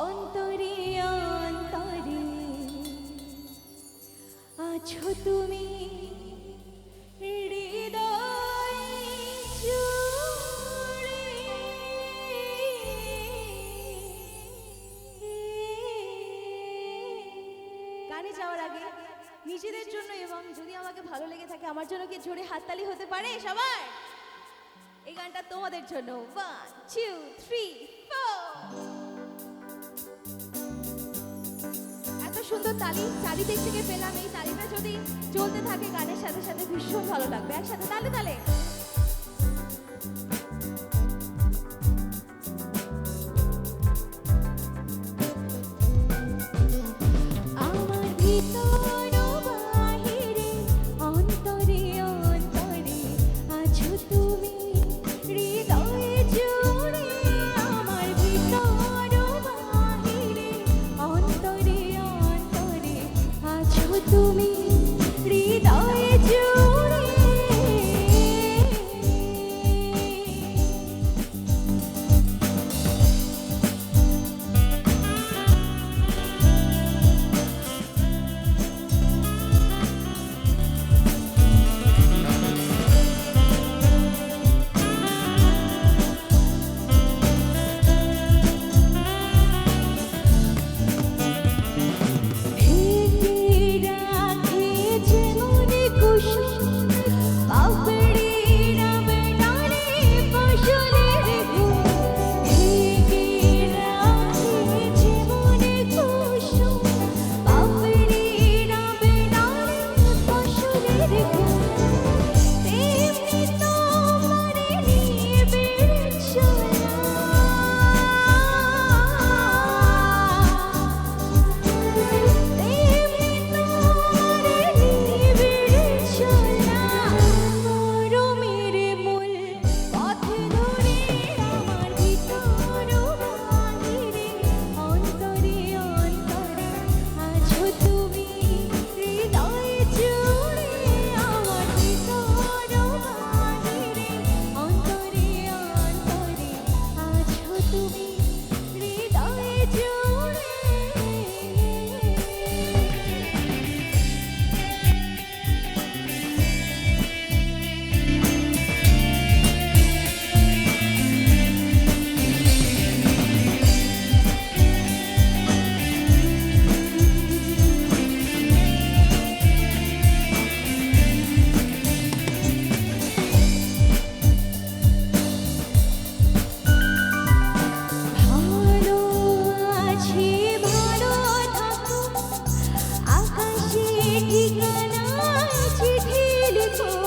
অন্তরে অন্তরে আছো তুমি গানে যাওয়ার আগে নিজেদের জন্য এবং যদি আমাকে ভালো লেগে থাকে, আমার জন্য কি জোরে হাততালি হতে পারে সবার এই গানটা তোমাদের জন্য। ওয়ান টু থ্রি এত সুন্দর তালি চারিদিক থেকে পেলাম এই তালিটা। যদি চলতে থাকে গানের সাথে সাথে, ভীষণ ভালো লাগবে। একসাথে তালে তালে। আমার ভিতর そう。